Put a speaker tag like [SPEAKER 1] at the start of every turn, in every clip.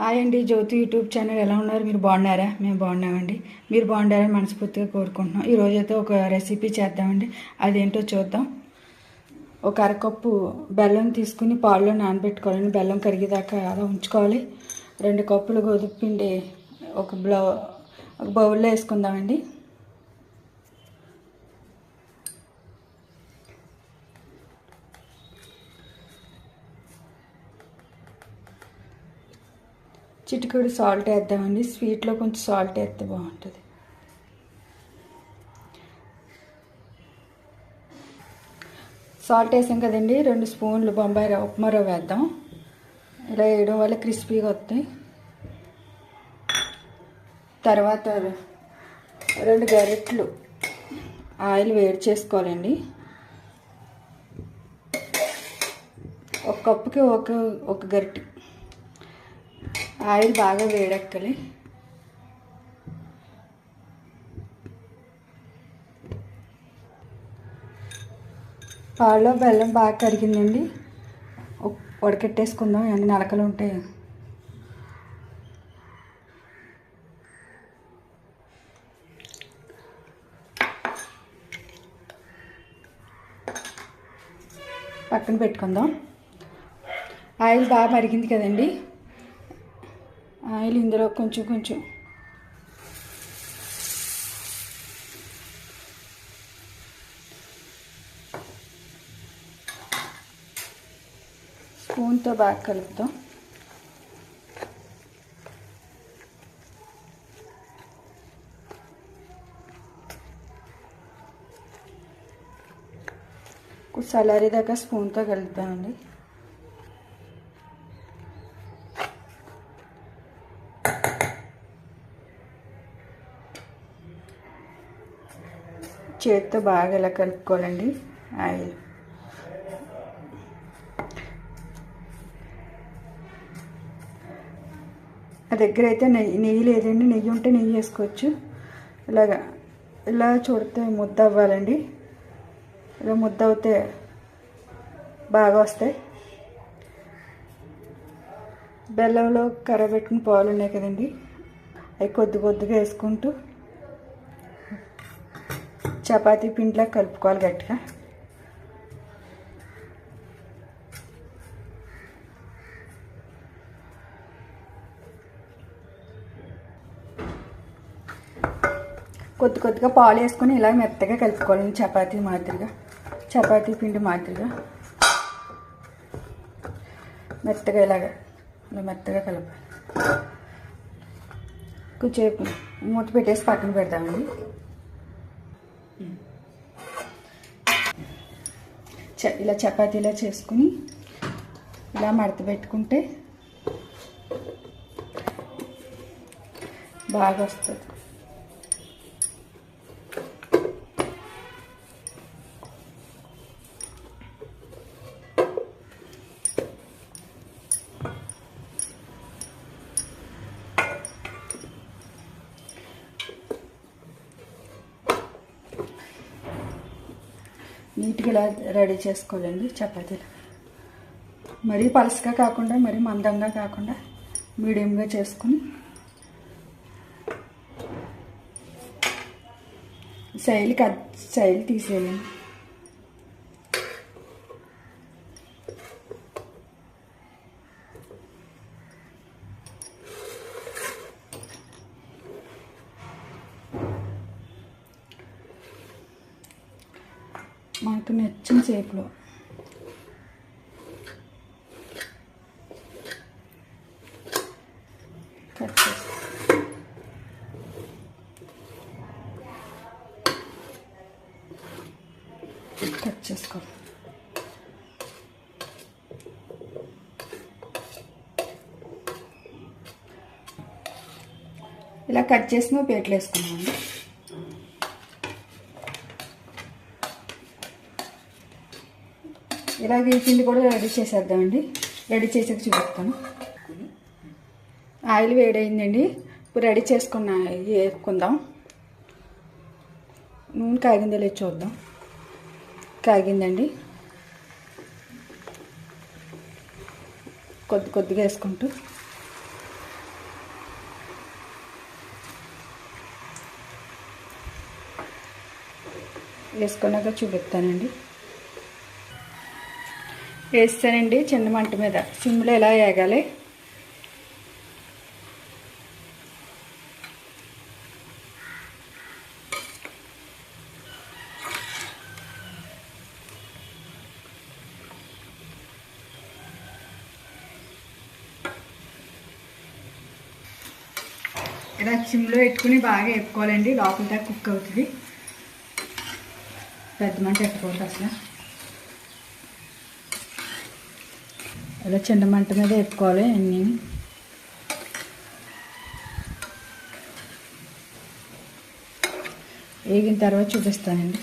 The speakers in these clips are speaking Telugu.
[SPEAKER 1] హాయ్ అండి జ్యోతి యూట్యూబ్ ఛానల్ ఎలా ఉన్నారు? మీరు బాగున్నారా? మేము బాగున్నామండి. మీరు బాగుండాలని మనస్ఫూర్తిగా కోరుకుంటున్నాం. ఈ రోజైతే ఒక రెసిపీ చేద్దామండి. అదేంటో చూద్దాం. ఒక అరకప్పు బెల్లం తీసుకుని పాల్లో నానబెట్టుకోవాలండి. బెల్లం కరిగేదాకా అలా ఉంచుకోవాలి. రెండు కప్పులు గోధుమ పిండి ఒక బ్లౌ ఒక బౌల్లో వేసుకుందామండి. చిటికెడు సాల్ట్ వేద్దామండి స్వీట్లో కొంచెం సాల్ట్ వేస్తే బాగుంటుంది. సాల్ట్ వేసాం కదండి రెండు స్పూన్లు బొంబాయి రవ్వ ఉప్మా రవ్వ వేద్దాం. ఇలా వేయడం వల్ల క్రిస్పీగా వస్తాయి. తర్వాత రెండు గరిటెలు ఆయిల్ వేడి చేసుకోవాలండి. ఒక కప్పుకి ఒక ఒక గరిటె ఆయిల్ బాగా వేడెక్కాలి. పాలలో బెల్లం బాగా కరిగిందండి. ఉడకెట్టేసుకుందాం ఎన్ని నలకలు ఉంటాయి. పక్కన పెట్టుకుందాం. ఆయిల్ బాగా మరిగింది కదండి. ఆయిల్ ఇందులో కొంచెం కొంచెం. స్పూన్తో బాగా కలుపుతాం. చల్లారేదాకా స్పూన్తో కలుపుతామండి చేతితో బాగా ఇలా కలుపుకోవాలండి. ఆయిల్. నా దగ్గర అయితే నెయ్యి నెయ్యి లేదండి. నెయ్యి ఉంటే నెయ్యి వేసుకోవచ్చు. ఇలాగా ఇలా చూడితే ముద్ద అవ్వాలండి. ఇలా ముద్ద అవుతే బాగా వస్తాయి. బెల్లంలో కర్ర పెట్టుకుని పాలు ఉన్నాయి కదండి. అవి కొద్ది కొద్దిగా వేసుకుంటూ చపాతీ పిండిలా కలుపుకోవాలి గట్టిగా. కొద్ది కొద్దిగా పాలు వేసుకొని ఇలా మెత్తగా కలుపుకోవాలి చపాతీ మాదిరిగా. చపాతీ పిండి మాదిరిగా. మెత్తగా ఇలాగా ఇలా మెత్తగా కలపాలి. కొంచెంసేపు మూత పెట్టేసి పక్కన పెడతామండి ఇలా చపాతీలా చేసుకుని ఇలా మడత పెట్టుకుంటే బాగా వస్తుంది నీట్గా ఇలా రెడీ చేసుకోవాలండి చపాతీలు. మరీ పలసగా కాకుండా మరీ మందంగా కాకుండా మీడియంగా చేసుకుని శైలి కట్ శైలి తీసేయాలండి. మనకు నచ్చిన షేప్లో. కట్ చేసి. కట్ చేసుకోవాలి ఇలా కట్ చేసిన ప్లేట్లు వేసుకున్నామండి ఇలాగే వేసింది పిండి కూడా రెడీ చేసేద్దామండి. రెడీ చేసేది చూపిస్తాను. ఆయిల్ వేడైందండి. ఇప్పుడు రెడీ చేసుకున్న వేసుకుందాం నూనె కాగిందో లేదు చూద్దాం. కాగిందండి. కొద్ది కొద్దిగా వేసుకుంటూ. వేసుకున్నాక చూపిస్తానండి. వేస్తానండి చిన్న మంట మీద. సిమ్లో ఎలా వేగాలి? ఇలా సిమ్లో పెట్టుకుని బాగా వేపుకోవాలండి. లోపల దాకా కుక్ అవుతుంది. పెద్ద మంట పెట్టుకోవద్దు అసలు. ఇలా చిన్న మంట మీద వేపుకోవాలి అన్నీ. వేగిన తర్వాత చూపిస్తానండి.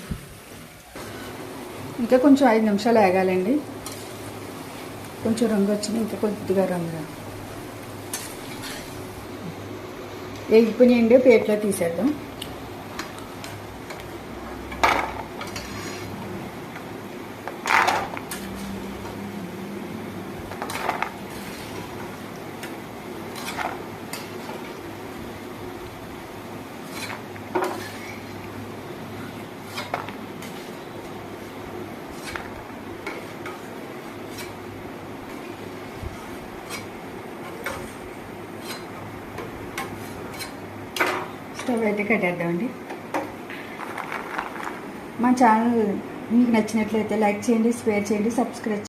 [SPEAKER 1] ఇంకా కొంచెం ఐదు నిమిషాలు వేగాలండి. కొంచెం రంగు వచ్చింది ఇంకా కొద్దిగా రంగు వేగిపోయినాయండి ప్లేట్లో తీసేద్దాం. స్టవ్ అయితే కట్టేద్దామండి. మా ఛానల్ మీకు నచ్చినట్లయితే లైక్ చేయండి షేర్ చేయండి సబ్స్క్రైబ్